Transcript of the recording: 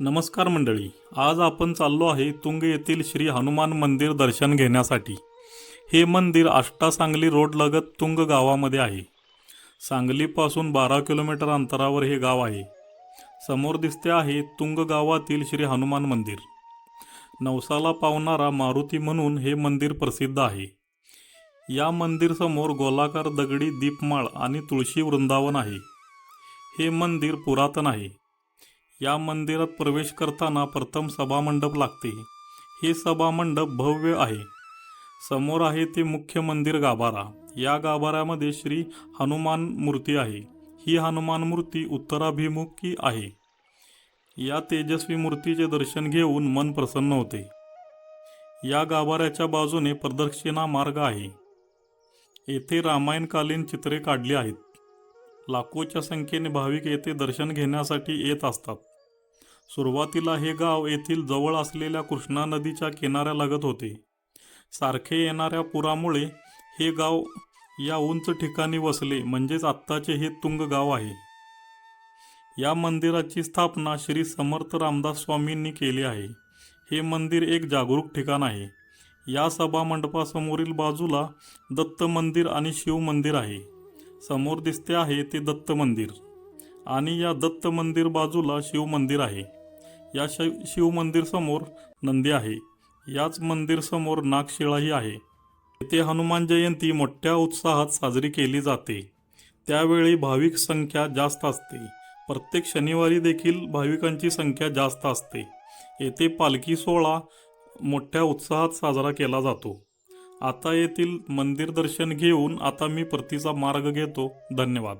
नमस्कार मंडळी आज आपण चाललो आहे तुंग येथील श्री हनुमान मंदिर दर्शन घेण्यासाठी. हे मंदिर आष्टा सांगली रोडलगत तुंग गावामध्ये आहे. सांगलीपासून बारा किलोमीटर अंतरावर हे गाव आहे. समोर दिसते आहे तुंग गावातील श्री हनुमान मंदिर. नवसाला पावणारा मारुती म्हणून हे मंदिर प्रसिद्ध आहे. या मंदिरसमोर गोलाकार दगडी दीपमाळ आणि तुळशी वृंदावन आहे. हे मंदिर पुरातन आहे. या मंदिरात प्रवेश करताना प्रथम सभामंडप लागते. हे सभामंडप भव्य आहे. समोर आहे ते मुख्य मंदिर गाभारा. या गाभाऱ्यामध्ये श्री हनुमान मूर्ती आहे. ही हनुमान मूर्ती उत्तराभिमुखी आहे. या तेजस्वी मूर्तीचे दर्शन घेऊन मन प्रसन्न होते. या गाभाऱ्याच्या बाजूने प्रदक्षिणा मार्ग आहे. येथे रामायणकालीन चित्रे काढली आहेत. लाखोच्या संख्येने भाविक येथे दर्शन घेण्यासाठी येत असतात. सुरुवातीला हे गाव येथील जवळ असलेल्या कृष्णा नदीच्या किनाऱ्यालगत होते. सारखे येणाऱ्या पुरामुळे हे गाव या उंच ठिकाणी वसले म्हणजेच आत्ताचे हे तुंग गाव आहे. या मंदिराची स्थापना श्री समर्थ रामदास स्वामींनी केली आहे. हे मंदिर एक जागरूक ठिकाण आहे. या सभा मंडपासमोरील बाजूला दत्त मंदिर आणि शिव मंदिर आहे. समोर दिसते आहे ते दत्त मंदिर. आणि या दत्त मंदिर बाजूला शिव मंदिर आहे. या शिव शिव मंदिर समोर नंदी आहे. याच मंदिर समोर नागशिळाही आहे. येथे हनुमान जयंती मोठ्या उत्साहात साजरी केली जाते. त्यावेळी भाविक संख्या जास्त असते. प्रत्येक शनिवारी देखील भाविकांची संख्या जास्त असते. येथे पालखी सोहळा मोठ्या उत्साहात साजरा केला जातो. आता येथील मंदिर दर्शन घेऊन आता मी परतीचा मार्ग घेतो. धन्यवाद.